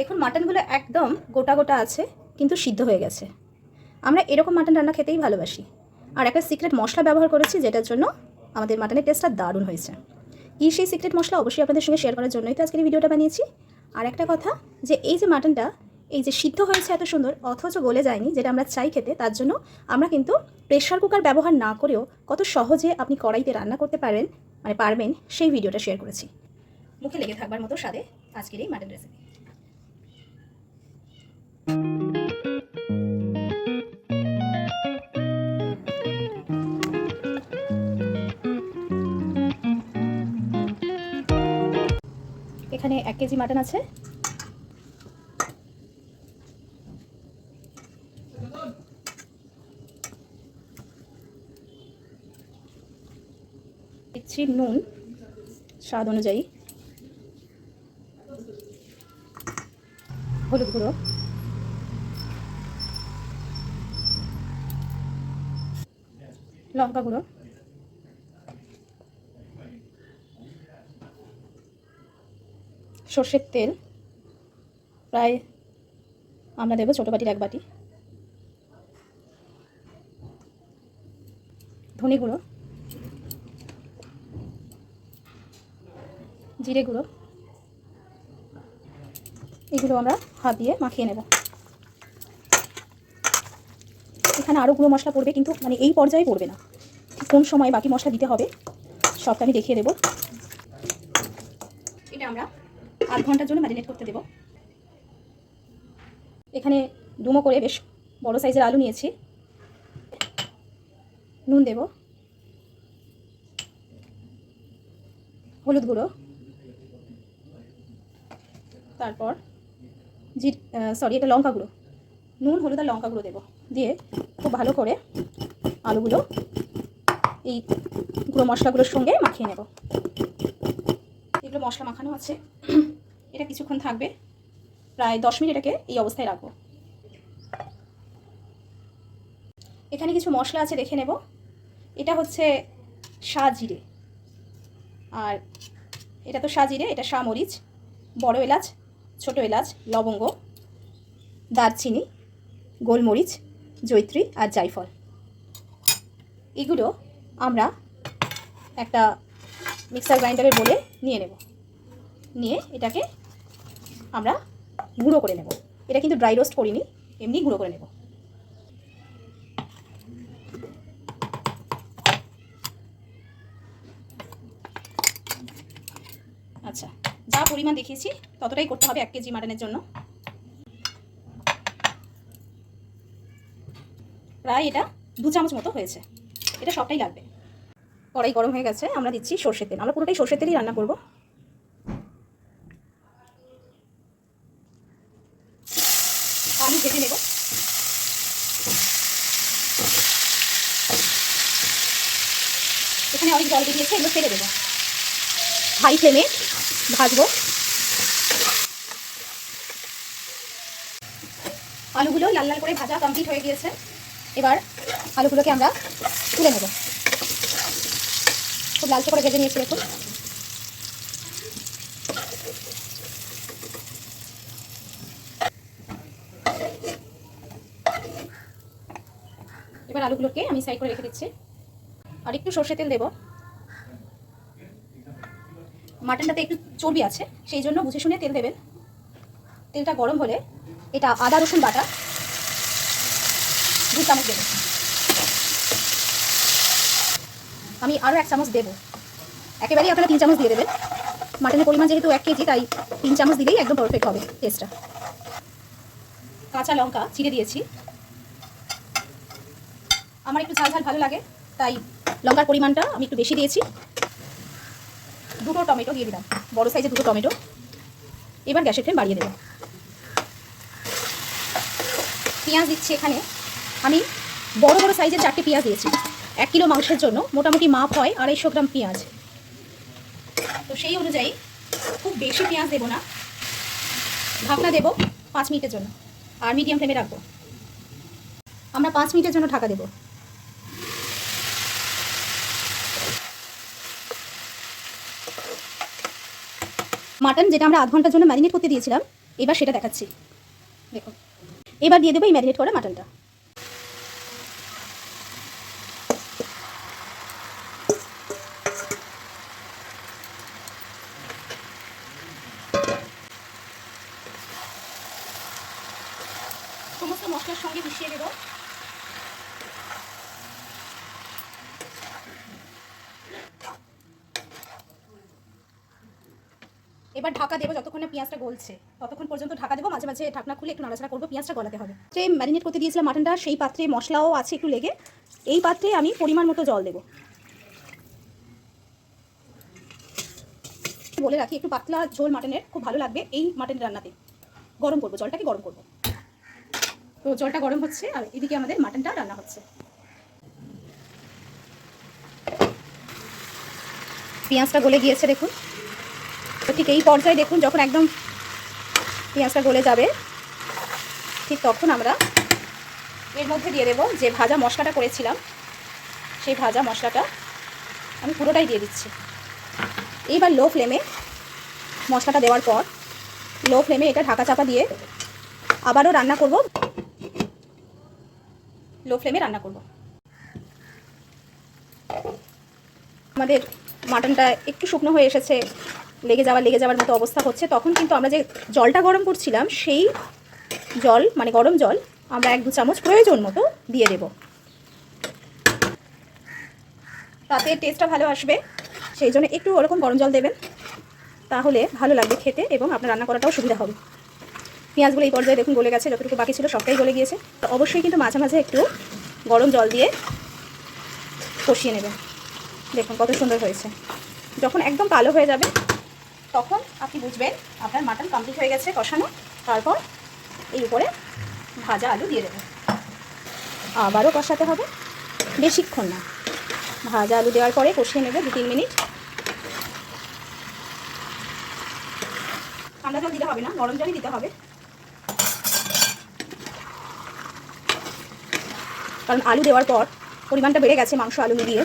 দেখুন, মাটনগুলো একদম গোটা গোটা আছে, কিন্তু সিদ্ধ হয়ে গেছে। আমরা এরকম মাটন রান্না খেতেই ভালোবাসি। আর একটা সিক্রেট মশলা ব্যবহার করেছি, যেটার জন্য আমাদের মাটনের টেস্টটা দারুণ হয়েছে। কী সেই সিক্রেট মশলা, অবশ্যই আপনাদের সঙ্গে শেয়ার করার জন্যই তো আজকের ভিডিওটা বানিয়েছি। আর একটা কথা, যে এই যে মাটনটা, এই যে সিদ্ধ হয়েছে এত সুন্দর, অথচ গলে যায়নি, যেটা আমরা চাই খেতে, তার জন্য আমরা কিন্তু প্রেশার কুকার ব্যবহার না করেও কত সহজে আপনি কড়াইতে রান্না করতে পারবেন মানে পারবেন, সেই ভিডিওটা শেয়ার করেছি। মুখে লেগে থাকবার মতো স্বাদে আজকের এই মাটন রেসিপি এখানে এক কেজি মাটন আছে। দিচ্ছি নুন স্বাদ অনুযায়ী। হলুদ গুঁড়ো। লঙ্কা গুঁড়ো। সর্ষের তেল। প্রায় আমরা দেবো ছোটো বাটির এক বাটি। ধনে গুঁড়ো। জিরে গুঁড়ো। এগুলো আমরা হাত দিয়ে মাখিয়ে নেব। এখানে আরও গুঁড়ো মশলা পড়বে, কিন্তু মানে এই পর্যায়ে পড়বে না। কোন সময় বাকি মশলা দিতে হবে, সবটা আমি দেখিয়ে দেবো। এটা আমরা আধ ঘণ্টার জন্য ম্যারিনেট করতে দেব। এখানে ডুমো করে বেশ বড় সাইজের আলু নিয়েছি। নুন দেব। হলুদ গুঁড়ো। তারপর জি সরি এটা লঙ্কা গুঁড়ো। নুন, হলুদ আর লঙ্কা গুঁড়ো দেবো। দিয়ে খুব ভালো করে আলুগুলো এই গুঁড়ো মশলাগুলোর সঙ্গে মাখিয়ে নেব। এগুলো মশলা মাখানো আছে, এটা কিছুক্ষণ থাকবে। প্রায় দশ মিনিট এটাকে এই অবস্থায় রাখব। এখানে কিছু মশলা আছে, দেখে নেব। এটা হচ্ছে জিরে আর এটা তো জিরে এটা মরিচ বড় এলাচ, ছোট এলাচ, লবঙ্গ, দারচিনি, গোলমরিচ জৈত্রী আর জায়ফল এগুলো আমরা একটা মিক্সার গ্রাইন্ডারে বলে নিয়ে নেব। নিয়ে এটাকে আমরা গুঁড়ো করে নেব। এটা কিন্তু ড্রাই রোস্ট করিনি, এমনি গুঁড়ো করে নেব। আচ্ছা যা পরিমাণ দেখিয়েছি, ততটাই করতে হবে এক কেজি মাটনের জন্য। প্রায় এটা দু চামচ মতো হয়েছে। এটা সবটাই লাগবে। কড়াই গরম হয়ে গেছে, আমরা দিচ্ছি সর্ষের তেল। আমরা পুরোটাই সর্ষের তেলই রান্না করব। আলু ভেজে নেব। এখানে অনেক জল বেরিয়েছে, এগুলো ফেলে দেবো। হাই ফ্লেমে ভাজবো। আলুগুলো লাল লাল করে ভাজা কমপ্লিট হয়ে গিয়েছে। এবার আলুগুলোকে আমরা তুলে নেব। খুব লালচে করে ভেজে নিয়েছি দেখুন। এবার আলুগুলোকে আমি সাইড করে রেখে দিচ্ছি। আর একটু সর্ষে তেল দেবো। মাটনটাতে একটু চর্বি আছে, সেই জন্য বুঝে শুনে তেল দেবেন। তেলটা গরম হলে এটা আদা রসুন বাটা দু চামচ দেবো। আমি আরও এক চামচ দেবো। একেবারেই আপনারা তিন চামচ দিয়ে দেবেন। মাটনের পরিমাণ যেহেতু এক কেজি, তাই তিন চামচ দিলেই একদম পারফেক্ট হবে টেস্টটা কাঁচা লঙ্কা চিড়ে দিয়েছি। আমার একটু ঝাল ঝাল ভালো লাগে, তাই লঙ্কার পরিমাণটা আমি একটু বেশি দিয়েছি। দুটো টমেটো দিয়ে দিলাম। বড় সাইজে দুটো টমেটো। এবার গ্যাসের ফ্লেম বাড়িয়ে দেব। পেঁয়াজ দিচ্ছি এখানে। আমি বড় বড় সাইজের চারটে পেঁয়াজ দিয়েছি। এক কিলো মাংসের জন্য মোটামুটি মাপ হয় আড়াইশো গ্রাম পেঁয়াজ। তো সেই অনুযায়ী খুব বেশি পেঁয়াজ দেবো না। ঢাকনা দেবো পাঁচ মিনিটের জন্য আর মিডিয়াম ফ্লেমে রাখব। আমরা পাঁচ মিনিটের জন্য ঢাকা দেবো। মাটন যেটা আমরা আধ ঘণ্টার জন্য ম্যারিনেট করতে দিয়েছিলাম, এবার সেটা দেখাচ্ছি। দেখুন। এবার দিয়ে দেবো এই ম্যারিনেট করা মাটনটা। সমস্ত মশলার সঙ্গে মিশিয়ে দেবো এবার ঢাকা দেবো যতক্ষণ না পেঁয়াজটা গলছে। ততক্ষণ পর্যন্ত ঢাকা দেবো, মাঝে মাঝে ঢাকনা খুলে একটু নাড়াচাড়া করব, পেঁয়াজটা গলাতে হবে। যে ম্যারিনেট করতে দিয়েছিলাম মাটনটা, সেই পাত্রে মশলাও আছে একটু লেগে। এই পাত্রে আমি পরিমাণ মতো জল দেবো। বলে রাখি, একটু পাতলা ঝোল মাটনের খুব ভালো লাগবে এই মাটনের রান্নাতে। গরম করব, জলটাকে গরম করব। তো জলটা গরম হচ্ছে, আর এদিকে আমাদের মাটনটা রান্না হচ্ছে। পেঁয়াজটা গলে গিয়েছে, দেখুন। ঠিক এই পর্যায়ে দেখুন, যখন একদম পেঁয়াজটা গলে যাবে, ঠিক তখন আমরা এর মধ্যে দিয়ে দেবো যে ভাজা মশলাটা করেছিলাম, সেই ভাজা মশলাটা আমি পুরোটাই দিয়ে দিচ্ছি। এইবার লো ফ্লেমে মশলাটা দেওয়ার পর, লো ফ্লেমে এটা ঢাকা চাপা দিয়ে আবারও রান্না করব। লো ফ্লেমে রান্না করব। আমাদের মাটনটা একটু শুকনো হয়ে এসেছে, লেগে যাওয়ার লেগে যাওয়ার মতো অবস্থা হচ্ছে। তখন কিন্তু আমরা যে জলটা গরম করছিলাম, সেই জল মানে গরম জল, আমরা এক দু চামচ প্রয়োজন মতো দিয়ে দেব। তাতে টেস্টটা ভালো আসবে। সেই জন্য একটু ওরকম গরম জল দেবেন, তাহলে ভালো লাগবে খেতে এবং আপনার রান্না করাটাও সুবিধা হবে। পেঁয়াজগুলো এই পর্যায়ে দেখুন গলে গেছে, যতটুকু বাকি ছিল সবটাই গলে গিয়েছে। তো অবশ্যই কিন্তু মাঝে মাঝে একটু গরম জল দিয়ে কষিয়ে নেবেন। দেখুন কত সুন্দর হয়েছে। যখন একদম কালো হয়ে যাবে, তখন আপনি বুঝবেন আপনার মাটন কমপ্লিট হয়ে গেছে কষানো। তারপর এই উপরে ভাজা আলু দিয়ে দেবেন। আবারও কষাতে হবে, বেশিক্ষণ না। ভাজা আলু দেওয়ার পরে কষিয়ে নেবে দু তিন মিনিট। ঠান্ডা জল দিতে হবে না গরম জলই দিতে হবে। কারণ আলু দেওয়ার পর পরিমাণটা বেড়ে গেছে মাংস আলু দিয়ে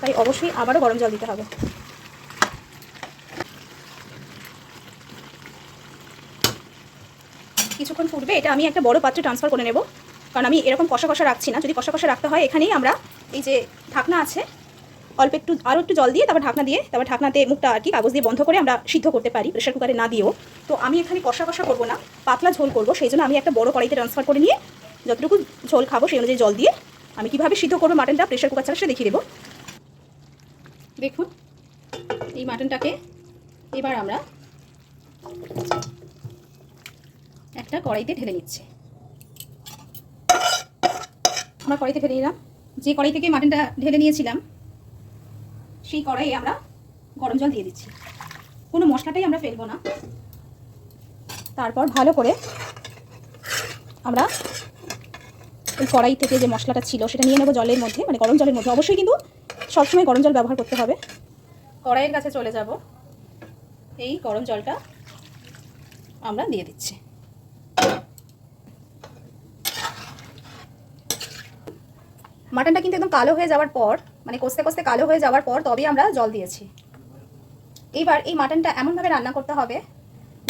তাই অবশ্যই আবারও গরম জল দিতে হবে। কিছুক্ষণ ফুটবে এটা আমি একটা বড় পাত্রে ট্রান্সফার করে নেব। কারণ আমি এরকম কষা কষা রাখছি না। যদি কষা কষা রাখতে হয়, এখানেই আমরা এই যে ঢাকনা আছে, অল্প একটু আরও একটু জল দিয়ে তারপর ঢাকনা দিয়ে, তারপর ঢাকনাতে মুখটা আর কি কাগজ দিয়ে বন্ধ করে আমরা সিদ্ধ করতে পারি। প্রেশার কুকারে না দিয়েও। তো আমি এখানে কষা কষা করব না, পাতলা ঝোল করব। সেই জন্য আমি একটা বড় কড়াইতে ট্রান্সফার করে নিয়ে যতটুকু ঝোল খাব সেই অনুযায়ী জল দিয়ে আমি কীভাবে সিদ্ধ করব মাটনটা প্রেশার কুকার ছাড়া দেখিয়ে দেবো। দেখুন, এই মাটনটাকে এবার আমরা একটা কড়াইতে ঢেলে নিচ্ছি। আমরা কড়াইতে ফেলে নিলাম। যে কড়াই থেকে মাটনটা ঢেলে নিয়েছিলাম, সেই কড়াইয়ে আমরা গরম জল দিয়ে দিচ্ছি। কোনো মশলাটাই আমরা ফেলব না। তারপর ভালো করে আমরা ওই কড়াই থেকে যে মশলাটা ছিল, সেটা নিয়ে নেব জলের মধ্যে মানে গরম জলের মধ্যে। অবশ্যই কিন্তু সবসময় গরম জল ব্যবহার করতে হবে। কড়াইয়ের কাছে চলে যাব। এই গরম জলটা আমরা দিয়ে দিচ্ছি। মাটনটা কিন্তু একদম কালো হয়ে যাওয়ার পর মানে কষতে কষতে কালো হয়ে যাওয়ার পর, তবেই আমরা জল দিয়েছি। এইবার এই মাটনটা এমনভাবে রান্না করতে হবে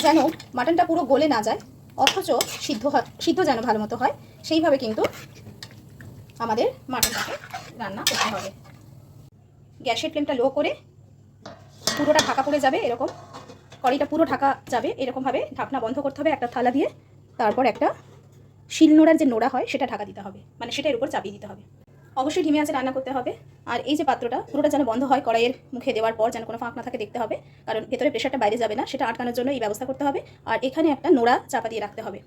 যেন মাটনটা পুরো গলে না যায়, অথচ সিদ্ধ হয় সিদ্ধ যেন ভালো মতো হয়, সেইভাবে কিন্তু আমাদের মাটনটাকে রান্না করতে হবে। গ্যাসের ফ্লেমটা লো করে পুরোটা ঢাকা পড়ে যাবে এরকম। কড়াইটা পুরো ঢাকা যাবে এরকমভাবে ঢাকনা বন্ধ করতে হবে একটা থালা দিয়ে। তারপর একটা শিল নোড়ার যে নোড়া হয় সেটা ঢাকা দিতে হবে। মানে সেটা এর উপর চাপিয়ে দিতে হবে। অবশ্যই ঢিমে আছে রান্না করতে হবে। আর এই যে পাত্রটা পুরোটা যেন বন্ধ হয় কড়াইয়ের মুখে দেওয়ার পর যেন কোনো ফাঁক না থাকে দেখতে হবে। কারণ ভেতরে প্রেশারটা বাইরে যাবে না, সেটা আটকানোর জন্য এই ব্যবস্থা করতে হবে। আর এখানে একটা নোড়া চাপা দিয়ে রাখতে হবে।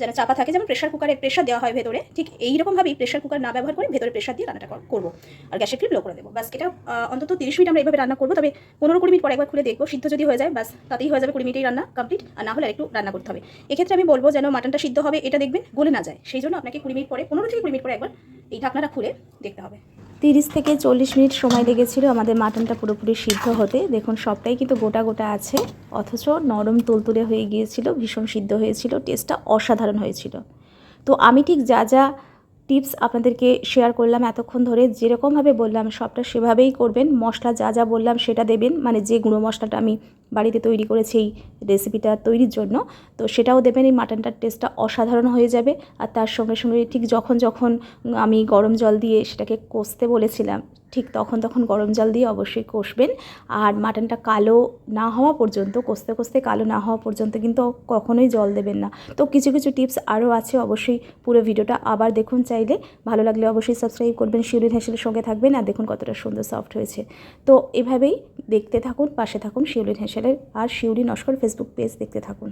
যেন চাপা থাকে, যেমন প্রেশার কুকারে প্রেশার দেওয়া হয় ভেতরে, ঠিক এইরকমভাবেই প্রেশার কুকার না ব্যবহার করে ভেতরে প্রেশার দিয়ে রান্নাটা করব। আর গ্যাসের ফ্লেম লো করে দেবো। বাস এটা অন্তত তিরিশ মিনিট আমরা এইভাবে রান্না করব, তবে পনেরো কুড়ি মিনিট পরে একবার খুলে দেখব, সিদ্ধ যদি হয়ে যায় বাস তাতেই হয়ে যাবে কুড়ি মিনিটেই রান্না কমপ্লিট আর না হলে একটু রান্না করতে হবে। এক্ষেত্রে আমি বলব যেন মাটনটা সিদ্ধ হবে, এটা দেখবেন গলে না যায়, সেই জন্য আপনাকে কুড়ি মিনিট পরে, পনেরো থেকে কুড়ি মিনিট পরে একবার এই ঢাকনাটা খুলে দেখতে হবে। তিরিশ থেকে চল্লিশ মিনিট সময় লেগেছিল আমাদের মাটনটা পুরোপুরি সিদ্ধ হতে। দেখুন, সবটাই কিন্তু গোটা গোটা আছে, অথচ নরম তুলতুলে হয়ে গিয়েছিল, ভীষণ সিদ্ধ হয়েছিল, টেস্টটা অসাধারণ হয়েছিল। তো আমি ঠিক যা যা টিপস আপনাদেরকে শেয়ার করলাম এতক্ষণ ধরে। যেরকমভাবে বললাম, সবটা সেভাবেই করবেন। মশলা যা যা বললাম সেটা দেবেন। মানে যে গুঁড়ো মশলাটা আমি বাড়িতে তৈরি করেছি এই রেসিপিটা তৈরির জন্য, তো সেটাও দেবেন। এই মাটনটার টেস্টটা অসাধারণ হয়ে যাবে। আর তার সঙ্গে সঙ্গে ঠিক যখন যখন আমি গরম জল দিয়ে সেটাকে কষতে বলেছিলাম ঠিক তখন তখন গরম জল দিয়ে অবশ্যই কষবেন। আর মাটনটা কালো না হওয়া পর্যন্ত, কষতে কষতে কালো না হওয়া পর্যন্ত কিন্তু কখনোই জল দেবেন না। তো কিছু কিছু টিপস আরও আছে, অবশ্যই পুরো ভিডিওটা আবার দেখুন চাইলে। ভালো লাগলে অবশ্যই সাবস্ক্রাইব করবেন, শিউলি হেসেলের সঙ্গে থাকবেন আর দেখুন কতটা সুন্দর সফট হয়েছে। তো এভাবেই দেখতে থাকুন, পাশে থাকুন শিউলি হেসেলের আর শিউলি নস্কর ফেসবুক পেজ দেখতে থাকুন।